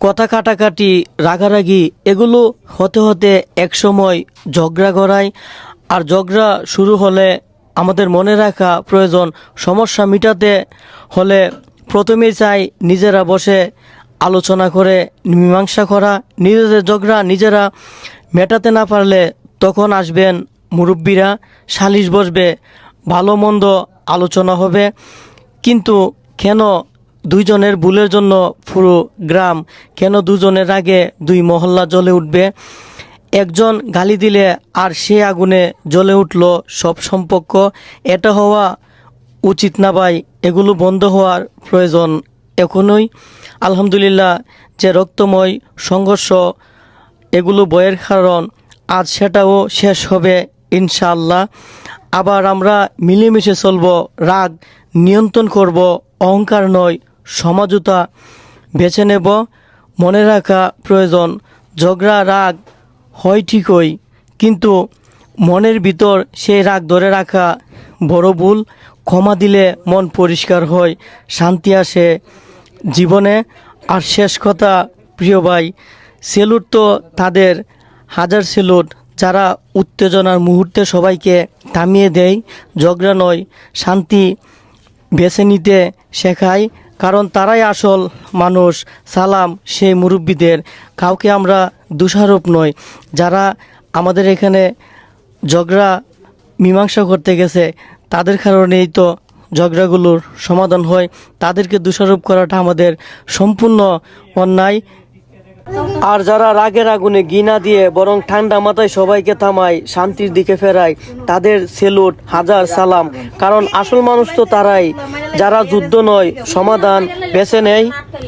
কথা কাটাকাটি, রাগারাগি, এগুলো হতে হতে একসময় ঝগড়া গড়ায়। আর ঝগড়া শুরু হলে আমাদের মনে রাখা প্রয়োজন, সমস্যা মিটাতে হলে প্রথমে চাই নিজেরা বসে আলোচনা করে, মীমাংসা করা। নিজেদের ঝগড়া নিজেরা মেটাতে না পারলে তখন আসবেন মুরব্বীরা, সালিশ বসবে, ভালো মন্দ আলোচনা হবে। কিন্তু কেন দুইজনের ভুলের জন্য পুরো গ্রাম কেন দুজনের আগে দুই মহল্লা জ্বলে উঠবে? একজন গালি দিলে আর সে আগুনে জ্বলে উঠল সব সম্পর্ক। এটা হওয়া উচিত না ভাই, এগুলো বন্ধ হওয়ার প্রয়োজন এখনই। আলহামদুলিল্লাহ, যে রক্তময় সংঘর্ষ, এগুলো বয়ের কারণ। আজ সেটাও শেষ হবে ইনশাআল্লাহ। আবার আমরা মিলেমিশে চলব, রাগ নিয়ন্ত্রণ করব, অহংকার নয় সমাজতা বেছে নেব। মনে রাখা প্রয়োজন, ঝগড়া, রাগ হয় ঠিকই, কিন্তু মনের ভিতর সেই রাগ ধরে রাখা বড় ভুল। ক্ষমা দিলে মন পরিষ্কার হয়, শান্তি আসে জীবনে। আর শেষ কথা, প্রিয় ভাই, সেলুট তো তাদের হাজার সেলুট, যারা উত্তেজনার মুহূর্তে সবাইকে থামিয়ে দেয়। ঝগড়া নয়, শান্তি বেছে নিতে শেখায়। কারণ তারাই আসল মানুষ, সালাম সেই মুরব্বীদের। কাউকে আমরা দোষারোপ নই। যারা আমাদের এখানে ঝগড়া, মীমাংসা করতে গেছে, তাদের কারণেই তো ঝগড়াগুলোর সমাধান হয়। তাদেরকে দোষারোপ করাটা আমাদের সম্পূর্ণ অন্যায়। আর যারা রাগের আগুনে গিনা দিয়ে বরং ঠান্ডা মাথায় সবাইকে থামায়, শান্তির দিকে ফেরায়, তাদের সেলুট, হাজার সালাম। কারণ আসল মানুষ তো তারাই। যারা যুদ্ধ নয়, সমাধান বেছে নেয়।